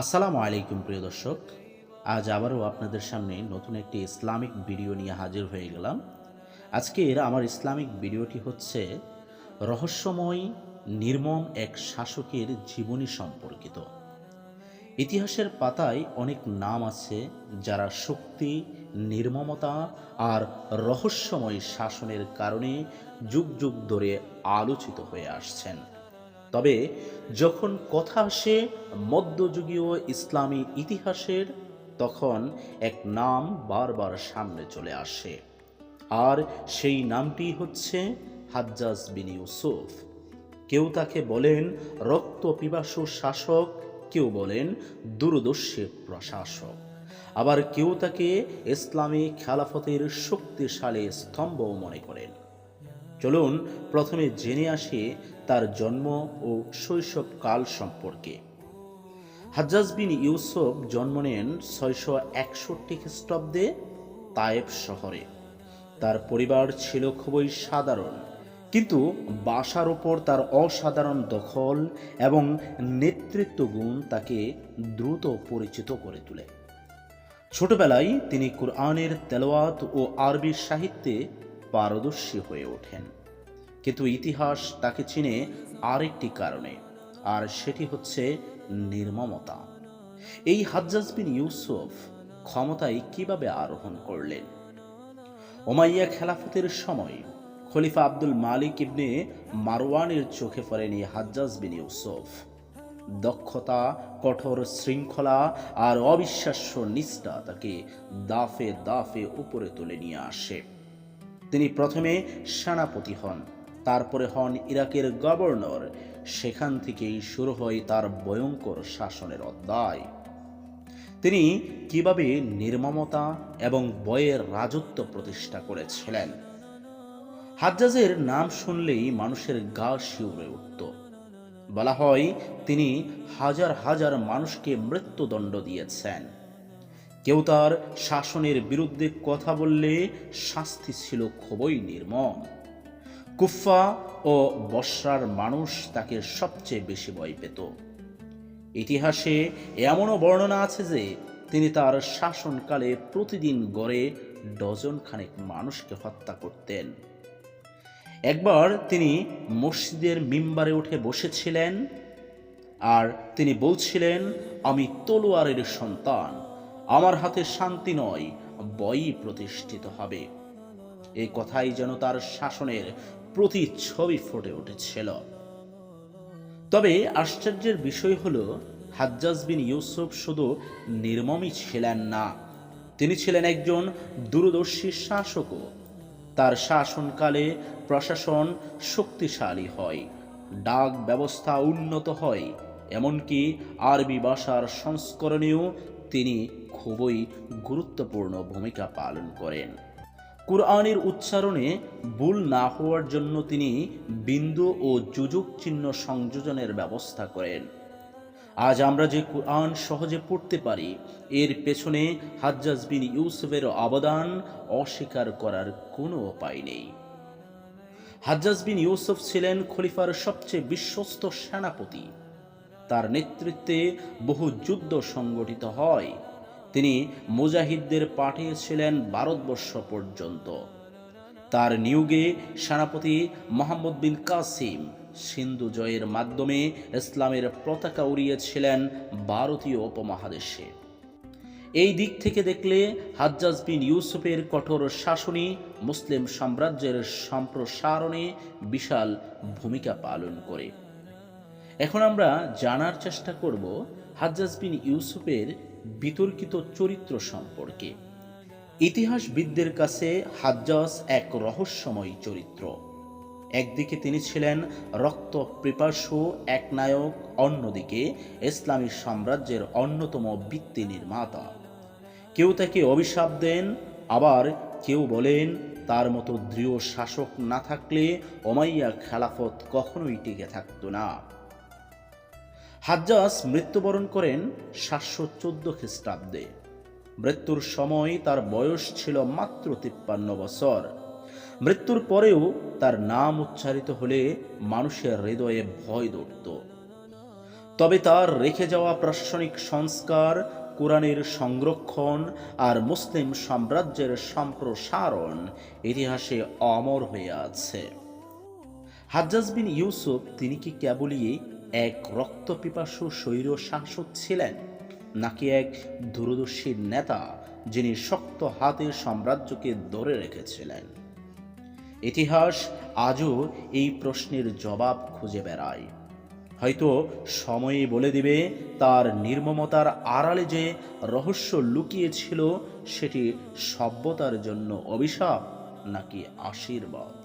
আসসালামু আলাইকুম প্রিয় দর্শক, আজ আবারও আপনাদের সামনে নতুন একটি ইসলামিক ভিডিও নিয়ে হাজির হয়ে গেলাম। আজকের আমার ইসলামিক ভিডিওটি হচ্ছে রহস্যময়, নির্মম এক শাসকের জীবনী সম্পর্কিত। ইতিহাসের পাতায় অনেক নাম আছে যারা শক্তি, নির্মমতা আর রহস্যময় শাসনের কারণে যুগ যুগ ধরে আলোচিত হয়ে আসছেন। তবে যখন কথা আসে মধ্যযুগীয় ইসলামী ইতিহাসের, তখন এক নাম বারবার সামনে চলে আসে। আর সেই নামটি হচ্ছে হাজ্জাজ বিন ইউসুফ। কেউ তাকে বলেন রক্ত পিপাসু শাসক, কেউ বলেন দূরদর্শী প্রশাসক। আবার কেউ তাকে ইসলামী খেলাফতের শক্তিশালী স্তম্ভও মনে করেন। চলুন প্রথমে জেনে আসি তার জন্ম ও শৈশবকাল সম্পর্কে। হাজ্জাজ বিন ইউসুফ জন্ম নেন ছয়শো একষট্টি খ্রিস্টাব্দে তায়েব শহরে। তার পরিবার ছিল খুবই সাধারণ, কিন্তু বাসার ওপর তার অসাধারণ দখল এবং নেতৃত্ব গুণ তাকে দ্রুত পরিচিত করে তোলে। ছোটবেলায় তিনি কুরআনের তেলাওয়াত ও আরবি সাহিত্যে পারদর্শী হয়ে ওঠেন। কিন্তু ইতিহাস তাকে চিনে আরেকটি কারণে, আর সেটি হচ্ছে নির্মমতা। এই হাজ্জাজ বিন ইউসুফ ক্ষমতায় কীভাবে আরোহণ করলেন? ওমাইয়া খেলাফতের সময় খলিফা আব্দুল মালিক ইবনে মারওয়ানের চোখে পড়েনি হাজ্জাজ বিন ইউসুফ। দক্ষতা, কঠোর শৃঙ্খলা আর অবিশ্বাস্য নিষ্ঠা তাকে দাফে দাফে উপরে তুলে নিয়ে আসে। তিনি প্রথমে সেনাপতি হন তারপরে হন ইরাকের গভর্নর। সেখান থেকেই শুরু হয় তার ভয়ঙ্কর শাসনের অধ্যায়। তিনি কীভাবে নির্মমতা এবং বয়ের রাজত্ব প্রতিষ্ঠা করেছিলেন? হাজ্জাজের নাম শুনলেই মানুষের গা শিউরে উঠত। বলা হয়, তিনি হাজার হাজার মানুষকে মৃত্যুদণ্ড দিয়েছেন। কেউ তার শাসনের বিরুদ্ধে কথা বললে শাস্তি ছিল খুবই নির্মম। কুফা ও বসরার মানুষ তাকে সবচেয়ে বেশি ভয় পেত। ইতিহাসে এমনও বর্ণনা আছে যে, তিনি তার শাসনকালে প্রতিদিন গড়ে ডজন খানেক মানুষকে হত্যা করতেন। একবার তিনি মসজিদের মিম্বারে উঠে বসেছিলেন আর তিনি বলছিলেন, আমি তলোয়ারের সন্তান, আমার হাতে শান্তি নয়, বই প্রতিষ্ঠিত হবে। এই কথাই যেন তার শাসনের প্রতি ছবি ফুটে উঠেছিল। তবে আশ্চর্যের বিষয় হল, হাজ্জাজ বিন ইউসুফ শুধু নির্মমই ছিলেন না, তিনি ছিলেন একজন দূরদর্শী শাসকও। তার শাসনকালে প্রশাসন শক্তিশালী হয়, ডাক ব্যবস্থা উন্নত হয়, এমনকি আরবি ভাষার সংস্করণেও তিনি খুবই গুরুত্বপূর্ণ ভূমিকা পালন করেন। কুরআনের উচ্চারণে ভুল না হওয়ার জন্য তিনি বিন্দু ও যুযুক চিহ্ন সংযোজনের ব্যবস্থা করেন। আজ আমরা যে কুরআন সহজে পড়তে পারি, এর পেছনে হাজ্জাজ বিন ইউসুফের অবদান অস্বীকার করার কোনো উপায় নেই। হাজ্জাজ বিন ইউসুফ ছিলেন খলিফার সবচেয়ে বিশ্বস্ত সেনাপতি। তার নেতৃত্বে বহু যুদ্ধ সংগঠিত হয়। তিনি মুজাহিদদের পাঠিয়েছিলেন ভারতবর্ষ পর্যন্ত। তার নিয়োগে সেনাপতি মোহাম্মদ বিন কাসিম সিন্ধু জয়ের মাধ্যমে ইসলামের পতাকা উড়িয়েছিলেন ভারতীয় উপমহাদেশে। এই দিক থেকে দেখলে হাজ্জাজ বিন ইউসুফের কঠোর শাসনই মুসলিম সাম্রাজ্যের সম্প্রসারণে বিশাল ভূমিকা পালন করে। এখন আমরা জানার চেষ্টা করব হাজ্জাজ বিন ইউসুফের বিতর্কিত চরিত্র সম্পর্কে। ইতিহাসবিদদের কাছে হাজ্জাজ এক রহস্যময় চরিত্র। একদিকে তিনি ছিলেন রক্ত পিপাসু এক নায়ক, অন্যদিকে ইসলামী সাম্রাজ্যের অন্যতম বৃত্তি নির্মাতা। কেউ তাকে অভিশাপ দেন, আবার কেউ বলেন তার মতো দৃঢ় শাসক না থাকলে অমাইয়া খেলাফত কখনোই টিকে থাকতো না। হাজ্জাস মৃত্যুবরণ করেন সাতশো চোদ্দ খ্রিস্টাব্দে। মৃত্যুর সময় তার বয়স ছিল মাত্র তিপ্পান্ন বছর। মৃত্যুর পরেও তার নাম উচ্চারিত হলে মানুষের হৃদয়ে ভয় দৌড়ত তবে তার রেখে যাওয়া প্রশাসনিক সংস্কার, কোরআনের সংরক্ষণ আর মুসলিম সাম্রাজ্যের সম্প্রসারণ ইতিহাসে অমর হয়ে আছে। হাজ্জাজ বিন ইউসুফ তিনি কি কেবলই এক রক্তপিপাসু স্বৈর শাসক ছিলেন, নাকি এক দূরদর্শী নেতা যিনি শক্ত হাতে সাম্রাজ্যকে ধরে রেখেছিলেন? ইতিহাস আজও এই প্রশ্নের জবাব খুঁজে বেড়ায়। হয়তো সময়ই বলে দিবে তার নির্মমতার আড়ালে যে রহস্য লুকিয়েছিল, সেটি সভ্যতার জন্য অভিশাপ নাকি আশীর্বাদ?